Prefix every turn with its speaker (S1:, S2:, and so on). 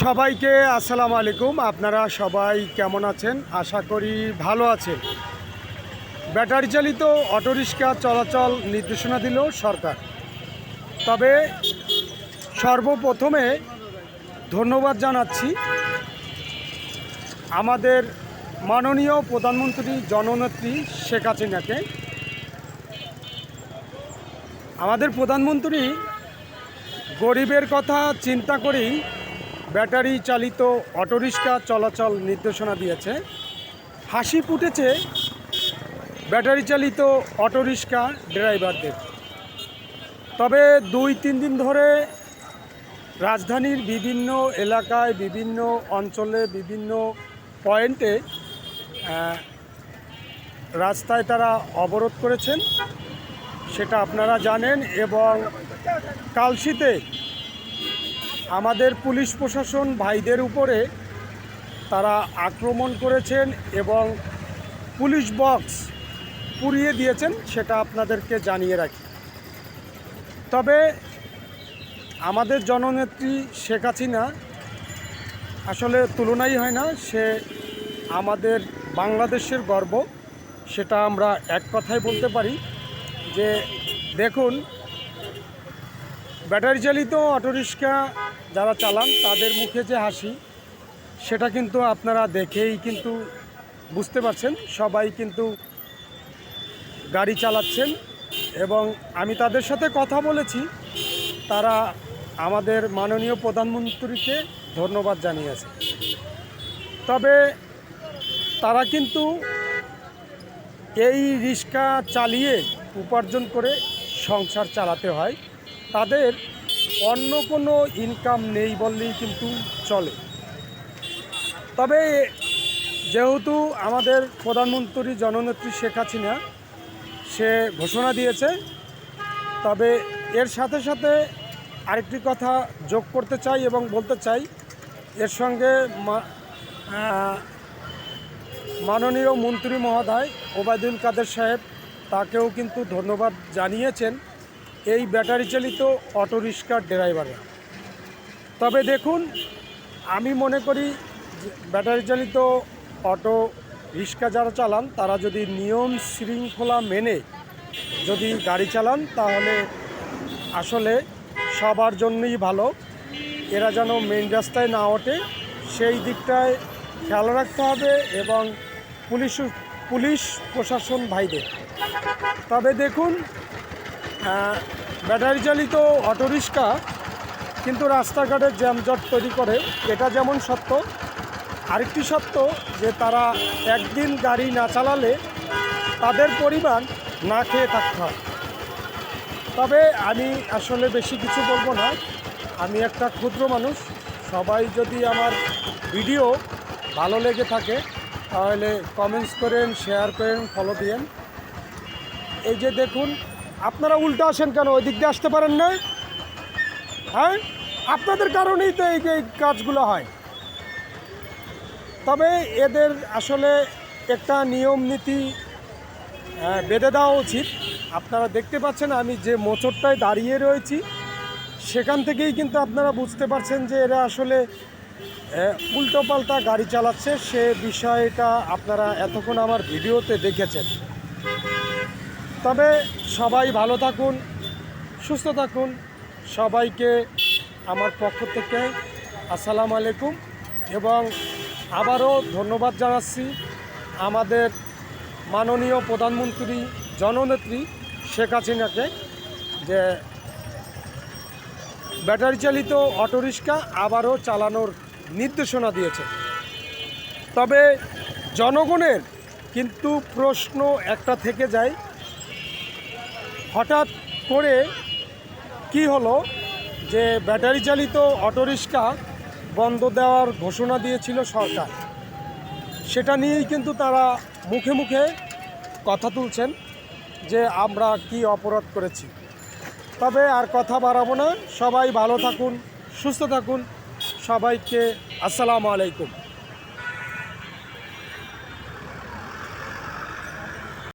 S1: সবাইকে আসসালামু আলাইকুম। আপনারা সবাই কেমন আছেন? আশা করি ভালো আছেন। ব্যাটারি চালিত অটোরিক্সা চলাচল নির্দেশনা দিল সরকার। তবে সর্বপ্রথমে ধন্যবাদ জানাচ্ছি আমাদের মাননীয় প্রধানমন্ত্রী জননেত্রী শেখ হাসিনাকে। আমাদের প্রধানমন্ত্রী গরিবের কথা চিন্তা করেই ব্যাটারি চালিত অটোরিক্সা চলাচল নির্দেশনা দিয়েছে। হাসি ফুটেছে ব্যাটারি চালিত অটোরিক্সা ড্রাইভারদের। তবে দুই, তিন দিন ধরে রাজধানীর বিভিন্ন এলাকায়, বিভিন্ন অঞ্চলে, বিভিন্ন পয়েন্টে রাস্তায় তারা অবরোধ করেছেন, সেটা আপনারা জানেন এবং কালশিতে আমাদের পুলিশ প্রশাসন ভাইদের উপরে তারা আক্রমণ করেছেন এবং পুলিশ বক্স পুড়িয়ে দিয়েছেন, সেটা আপনাদেরকে জানিয়ে রাখি। তবে আমাদের জননেত্রী শেখ হাসিনা আসলে তুলনাই হয় না, সে আমাদের বাংলাদেশের গর্ব, সেটা আমরা এক কথায় বলতে পারি যে দেখুন ব্যাটারি চালিত অটোরিক্সা যারা চালান, তাদের মুখে যে হাসি, সেটা কিন্তু আপনারা দেখেই কিন্তু বুঝতে পারছেন। সবাই কিন্তু গাড়ি চালাচ্ছেন এবং আমি তাদের সাথে কথা বলেছি। তারা আমাদের মাননীয় প্রধানমন্ত্রীকে ধন্যবাদ জানিয়েছে। তবে তারা কিন্তু এই রিক্সা চালিয়ে উপার্জন করে সংসার চালাতে হয়। তাদের অন্য কোনো ইনকাম নেই বললেই কিন্তু চলে। তবে যেহেতু আমাদের প্রধানমন্ত্রী জননেত্রী শেখ হাসিনা, সে ঘোষণা দিয়েছে, তবে এর সাথে সাথে আরেকটি কথা যোগ করতে চাই এবং বলতে চাই, এর সঙ্গে মাননীয় মন্ত্রী মহোদয় ওবায়দুল কাদের সাহেব তাকেও কিন্তু ধন্যবাদ জানিয়েছেন। এই ব্যাটারি চালিত অটোরিক্সার ড্রাইভাররা। তবে দেখুন, আমি মনে করি ব্যাটারি চালিত অটো রিক্সা যারা চালান, তারা যদি নিয়ম শৃঙ্খলা মেনে যদি গাড়ি চালান, তাহলে আসলে সবার জন্যই ভালো। এরা যেন মেন রাস্তায় না ওঠে, সেই দিকটায় খেয়াল রাখতে হবে এবং পুলিশ পুলিশ প্রশাসন ভাইদের। তবে দেখুন ব্যাটারি চালিত অটোরিক্সা কিন্তু রাস্তাঘাটে জ্যামজট তৈরি করে। এটা যেমন সত্য, আরেকটি সত্য যে তারা একদিন গাড়ি না চালালে তাদের পরিবার না খেয়ে থাকতে হয়। তবে আমি আসলে বেশি কিছু বলব না। আমি একটা ক্ষুদ্র মানুষ, সবাই যদি আমার ভিডিও ভালো লেগে থাকে, তাহলে কমেন্টস করেন শেয়ার করেন ফলো দিয়েন। এই যে দেখুন আপনারা উল্টো আসেন কেন? ওই দিক দিয়ে আসতে পারেন না হ্যাঁ? আপনাদের কারণেই তো এই কাজগুলো হয়। তবে এদের আসলে একটা নিয়ম নীতি বেঁধে দেওয়া উচিত। আপনারা দেখতে পাচ্ছেন আমি যে মোচরটায় দাঁড়িয়ে রয়েছি, সেখান থেকেই কিন্তু আপনারা বুঝতে পারছেন যে এরা আসলে উল্টো পাল্টা গাড়ি চালাচ্ছে। সে বিষয়টা আপনারা এতক্ষণ আমার ভিডিওতে দেখেছেন। তবে সবাই ভালো থাকুন, সুস্থ থাকুন। সবাইকে আমার পক্ষ থেকে আসসালামু আলাইকুম এবং আবারও ধন্যবাদ জানাচ্ছি আমাদের মাননীয় প্রধানমন্ত্রী জননেত্রী শেখ হাসিনাকে যে ব্যাটারি চালিত অটোরিক্সা আবারও চালানোর নির্দেশনা দিয়েছে। তবে জনগণের কিন্তু প্রশ্ন একটা থেকে যায় হঠাৎ করে কি হলো যে ব্যাটারি চালিত অটোরিক্সা বন্ধ দেওয়ার ঘোষণা দিয়েছিল সরকার। সেটা নিয়েই কিন্তু তারা মুখে মুখে কথা তুলছেন যে আমরা কি অপরাধ করেছি। তবে আর কথা বাড়াবো না। সবাই ভালো থাকুন, সুস্থ থাকুন। সবাইকে আসসালামু আলাইকুম।